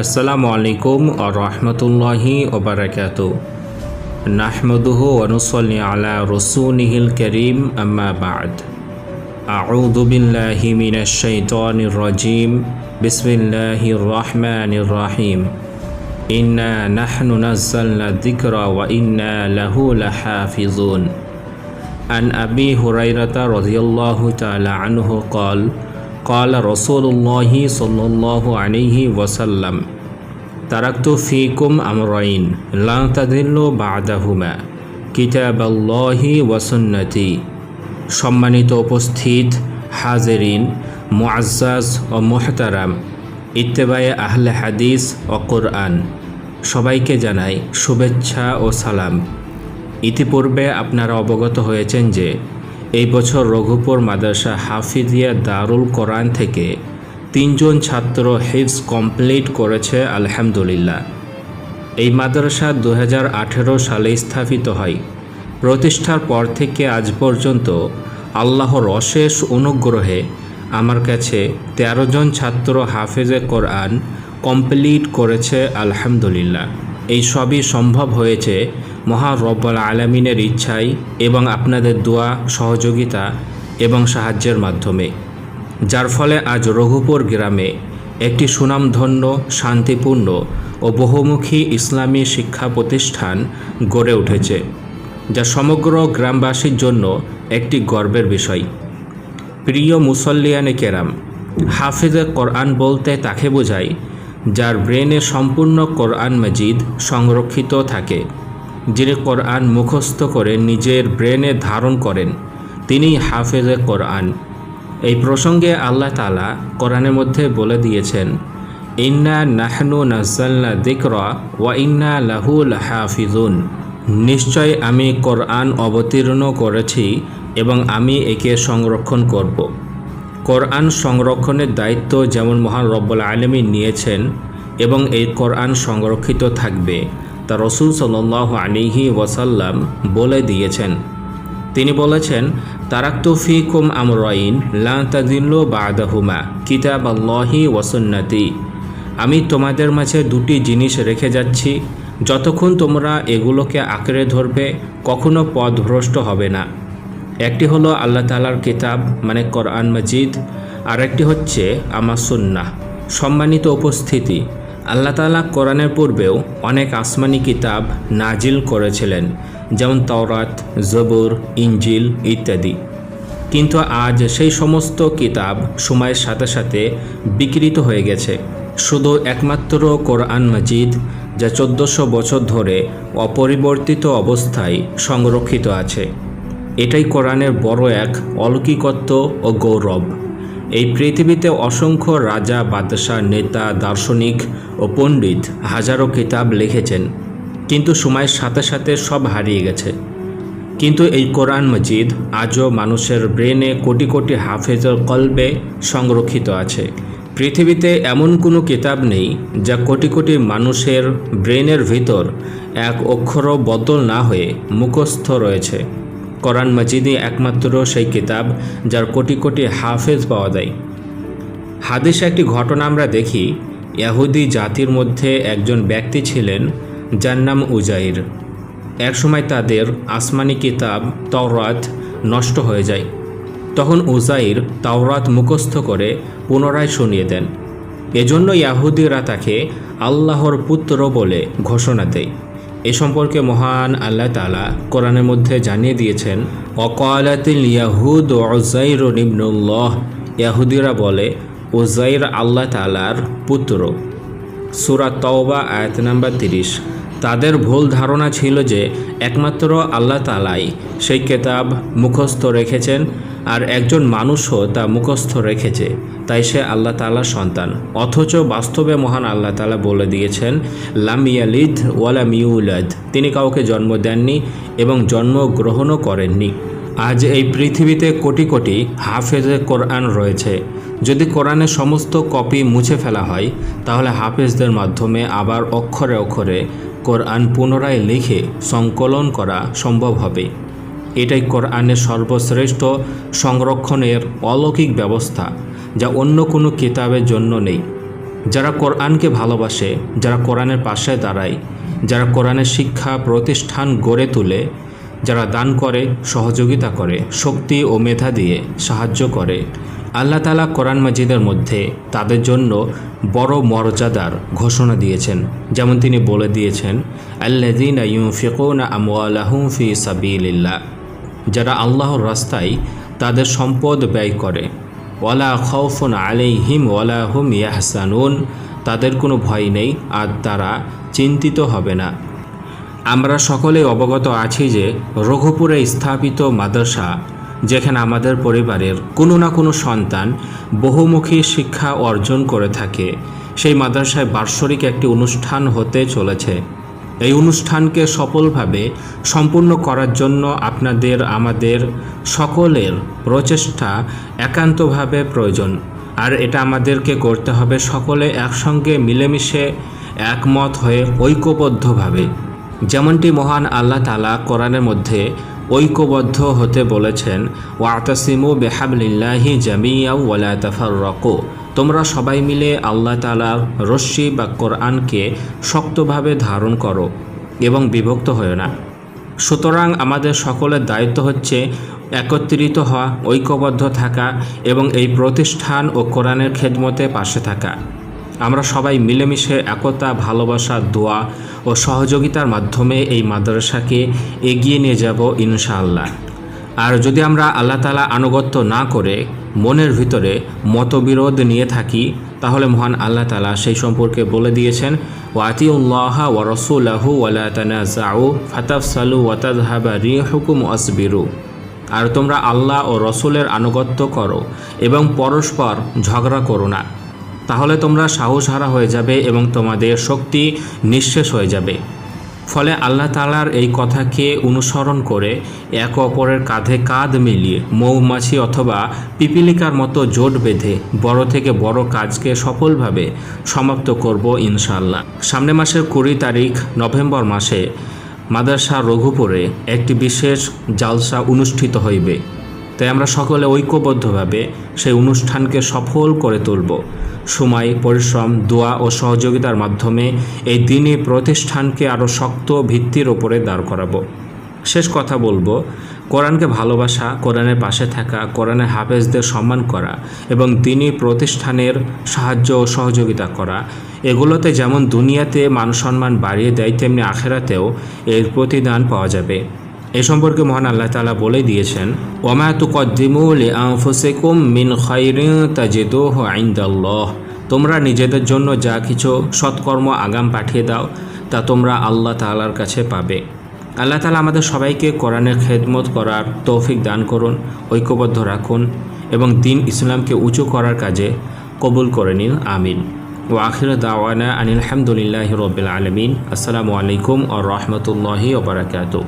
আসসালামু আলাইকুম ও রহমতুল্লাহি ওবরাকাত নাহমদুহু অনুসল্লি আলা রসুনিহিল করিম আম্মা বাদ أعوذ بالله من الشيطان الرجيم بسم الله الرحمن الرحيم إنا نحن نزلنا الذكر وإنا له لحافظون عن أبي هريرة رضي الله تعالى عنه قال قال رسول الله صلى الله عليه وسلم تركت فيكم أمرين لا تضلوا بعدهما كتاب الله وسنتي সম্মানিত উপস্থিত হাজেরিন মুআজ্জাজ ও মোহতারাম ইত্তেবায়ে আহলে হাদিস ও কোরআন সবাইকে জানাই শুভেচ্ছা ও সালাম ইতিপূর্বে আপনারা অবগত হয়েছেন যে এই বছর রঘুপুর মাদ্রাসা হাফিজিয়া দারুল কোরআন থেকে তিনজন ছাত্র হিফজ কমপ্লিট করেছে, আলহামদুলিল্লাহ। এই মাদ্রাসা দু হাজার আঠেরো সালে স্থাপিত হয়। প্রতিষ্ঠার পর থেকে আজ পর্যন্ত আল্লাহর অশেষ অনুগ্রহে আমার কাছে ১৩ জন ছাত্র হাফেজে কোরআন কমপ্লিট করেছে, আলহামদুলিল্লাহ। এই সবই সম্ভব হয়েছে মহা রব্বুল আলমিনের ইচ্ছাই এবং আপনাদের দোয়া, সহযোগিতা এবং সাহায্যের মাধ্যমে। যার ফলে আজ রঘুপুর গ্রামে একটি সুনামধন্য, শান্তিপূর্ণ ও বহুমুখী ইসলামী শিক্ষা প্রতিষ্ঠান গড়ে উঠেছে, যা সমগ্র গ্রামবাসীর জন্য একটি গর্বের বিষয়। প্রিয় মুসল্লিয়ানে কেরাম, হাফিজে কোরআন বলতে তাকে বোঝায়, যার ব্রেনে সম্পূর্ণ কোরআন মজিদ সংরক্ষিত থাকে। যিনি কোরআন মুখস্থ করে নিজের ব্রেনে ধারণ করেন, তিনিই হাফেজে কোরআন। এই প্রসঙ্গে আল্লাহ তালা কোরআনের মধ্যে বলে দিয়েছেন, ইন্না নাহনু নাজাল্লা দিকরা ওয়া ইন্না লাহুল হাফিজুন নিশ্চয় আমি কোরআন অবতীর্ণ করেছি এবং আমি একে সংরক্ষণ করব। কোরআন সংরক্ষণের দায়িত্ব যেমন মহান রব্বুল আলমী নিয়েছেন এবং এই কোরআন সংরক্ষিত থাকবে। তা রসুল সাল্লাহ আলিহি ওয়াসাল্লাম বলে দিয়েছেন। তিনি বলেছেন তারাক্তুফি কুম আমরাইন লাদিল্ল বাদাহুমা, কিতাব আল্লাহি ওয়াসুন্নাতি আমি তোমাদের মাঝে দুটি জিনিস রেখে যাচ্ছি। যতক্ষণ তোমরা এগুলোকে আঁকড়ে ধরবে, কখনো পথভ্রষ্ট হবে না। একটি হলো আল্লাহ তালার কিতাব মানে কোরআন মজিদ। আর একটি হচ্ছে আমার সুন্না সম্মানিত উপস্থিতি। আল্লাহ তালা কোরআনের পূর্বেও অনেক আসমানি কিতাব নাজিল করেছিলেন, যেমন তওরাত, জবুর ইঞ্জিল ইত্যাদি। কিন্তু আজ সেই সমস্ত কিতাব সময়ের সাথে সাথে বিকৃত হয়ে গেছে। শুধু একমাত্র কোরআন মজিদ, যা চোদ্দোশো বছর ধরে অপরিবর্তিত অবস্থায় সংরক্ষিত আছে। এটাই কোরআনের বড় এক অলৌকিকত্ব ও গৌরব। এই পৃথিবীতে অসংখ্য রাজা, বাদশাহ, নেতা, দার্শনিক ও পণ্ডিত হাজারো কিতাব লিখেছেন, কিন্তু সময়ের সাথে সাথে সব হারিয়ে গেছে। কিন্তু এই কোরআন মজিদ আজও মানুষের ব্রেনে কোটি কোটি হাফেজের কলবে সংরক্ষিত আছে। পৃথিবীতে এমন কোনো কিতাব নেই যা কোটি কোটি মানুষের ব্রেনের ভিতর এক অক্ষরও বদল না হয়ে মুখস্থ রয়েছে। কোরআন মজিদই একমাত্র সেই কিতাব যার কোটি কোটি হাফেজ পাওয়া যায়। হাদিসে একটি ঘটনা আমরা দেখি, ইয়াহুদি জাতির মধ্যে একজন ব্যক্তি ছিলেন যার নাম উজাইর। একসময় তাদের আসমানি কিতাব তওরাত নষ্ট হয়ে যায়। তখন উজাইর তাওরাত মুখস্থ করে পুনরায় শুনিয়ে দেন। এজন্য ইয়াহুদিরা তাকে আল্লাহর পুত্র বলে ঘোষণা দেয়। এ সম্পর্কে মহান আল্লাহ তালা কোরআনের মধ্যে জানিয়ে দিয়েছেন, অকালাতিল ইয়াহুদ ওজাইর নিবনুল্লাহ ইয়াহুদিরা বলে ওজাইর আল্লাহ তালার পুত্র। সুরা তওবা, আয়াত নাম্বার তিরিশ। তাদের ভুল ধারণা ছিল যে, একমাত্র আল্লাহ তালাই সেই কেতাব মুখস্থ রেখেছেন আর একজন মানুষও তা মুখস্থ রেখেছে, তাই সে আল্লাহ তালার সন্তান। অথচ বাস্তবে মহান আল্লাহ তালা বলে দিয়েছেন লামিয়ালিদ ওয়ালা মিউলাদ তিনি কাউকে জন্ম দেননি এবং জন্মগ্রহণও করেননি। আজ এই পৃথিবীতে কোটি কোটি হাফেজে কোরআন রয়েছে। যদি কোরআনের সমস্ত কপি মুছে ফেলা হয়, তাহলে হাফেজদের মাধ্যমে আবার অক্ষরে অক্ষরে কোরআন পুনরায় লিখে সংকলন করা সম্ভব হবে। এটাই কোরআনের সর্বশ্রেষ্ঠ সংরক্ষণের অলৌকিক ব্যবস্থা, যা অন্য কোনো কিতাবের জন্য নেই। যারা কোরআনকে ভালোবাসে, যারা কোরআনের পাশে দাঁড়ায়, যারা কোরআনের শিক্ষা প্রতিষ্ঠান গড়ে তোলে, যারা দান করে, সহযোগিতা করে, শক্তি ও মেধা দিয়ে সাহায্য করে, আল্লাহ তালা কোরআন মাজিদের মধ্যে তাদের জন্য বড় মর্যাদার ঘোষণা দিয়েছেন। যেমন তিনি বলে দিয়েছেন আল্লাদিন ইউফিকুনা ফি সাবিলিল্লাহ। যারা আল্লাহর রাস্তায় তাদের সম্পদ ব্যয় করে। ওয়ালা খৌফুন আলাইহিম ওয়ালা হুম ইয়াহসানুন। তাদের কোনো ভয় নেই, আর তারা চিন্তিত হবে না। আমরা সকলে অবগত আছি যে রঘুপুরে স্থাপিত মাদ্রাসা, যেখানে আমাদের পরিবারের কোনো না কোনো সন্তান বহুমুখী শিক্ষা অর্জন করে থাকে, সেই মাদ্রাসায় বার্ষরিক একটি অনুষ্ঠান হতে চলেছে। এই অনুষ্ঠানকে সফলভাবে সম্পূর্ণ করার জন্য আপনাদের, আমাদের সকলের প্রচেষ্টা একান্তভাবে প্রয়োজন। আর এটা আমাদেরকে করতে হবে সকলে একসঙ্গে মিলেমিশে একমত হয়ে ঐক্যবদ্ধভাবে। যেমনটি মহান আল্লাহ তালা কোরআনের মধ্যে ঐক্যবদ্ধ হতে বলেছেন ওয়াতাসিমু বেহাবলিল্লাহি জামিয়া ওয়ালা রকো তোমরা সবাই মিলে আল্লাহ তালার রশ্মি বা কোরআনকে শক্তভাবে ধারণ করো এবং বিভক্ত হয়েও না। সুতরাং আমাদের সকলের দায়িত্ব হচ্ছে একত্রিত হওয়া, ঐক্যবদ্ধ থাকা এবং এই প্রতিষ্ঠান ও কোরআনের খেদমতে পাশে থাকা। আমরা সবাই মিলেমিশে একতা, ভালোবাসা, দোয়া ও সহযোগিতার মাধ্যমে এই মাদ্রাসাকে এগিয়ে নিয়ে যাব ইনশাআল্লাহ। আর যদি আমরা আল্লাহ তালা আনুগত্য না করে মনের ভিতরে মতবিরোধ নিয়ে থাকি, তাহলে মহান আল্লাহ তালা সেই সম্পর্কে বলে দিয়েছেন ওয়াতি উল্লাহ ওয়া রসুল্লাহু ওয়ালা তানাজাউ ফাতাফসালু ওয়াতাজহাবা রি হুকুম আসবিরু আর তোমরা আল্লাহ ও রসুলের আনুগত্য করো এবং পরস্পর ঝগড়া করো না। তাহলে তোমরা সাহসহারা হয়ে যাবে এবং তোমাদের শক্তি নিঃশেষ হয়ে যাবে। ফলে আল্লাহ তালার এই কথাকে অনুসরণ করে এক অপরের কাঁধে কাঁধ মিলিয়ে মৌমাছি অথবা পিপিলিকার মতো জোট বেঁধে বড় থেকে বড় কাজকে সফলভাবে সমাপ্ত করব ইনশাল্লাহ সামনে মাসের কুড়ি তারিখ নভেম্বর মাসে মাদ্রাসা রঘুপুরে একটি বিশেষ জালসা অনুষ্ঠিত হইবে। তাই আমরা সকলে ঐক্যবদ্ধভাবে সেই অনুষ্ঠানকে সফল করে তুলব। সময়, পরিশ্রম, দোয়া ও সহযোগিতার মাধ্যমে এই দিনই প্রতিষ্ঠানকে আরও শক্ত ভিত্তির ওপরে দাঁড় করাবো। শেষ কথা বলব, কোরআনকে ভালোবাসা, কোরআনের পাশে থাকা, কোরআনের হাফেজদের সম্মান করা এবং দিনই প্রতিষ্ঠানের সাহায্য ও সহযোগিতা করা, এগুলোতে যেমন দুনিয়াতে মান সম্মান বাড়িয়ে দেয়, তেমনি আখেরাতেও এর প্রতিদান পাওয়া যাবে। এ সম্পর্কে মহান আল্লাহ তালা বলে দিয়েছেন, ওমা তুকদ্দিমু লি আনফুসিকুম মিন খাইরিন তাজিদুহু তোমরা নিজেদের জন্য যা কিছু সৎকর্ম আগাম পাঠিয়ে দাও, তা তোমরা আল্লাহ তাআলার কাছে পাবে। আল্লাহ তালা আমাদের সবাইকে কোরআনের খেদমত করার তৌফিক দান করুন, ঐক্যবদ্ধ রাখুন এবং দিন ইসলামকে উঁচু করার কাজে কবুল করে নিন, আমিন। ও আখির দাওয়ানা আনিল হামদুলিল্লাহ রবিল আলমিন। আসসালামু আলাইকুম ও রহমতুল্লাহি ওবরাকাতু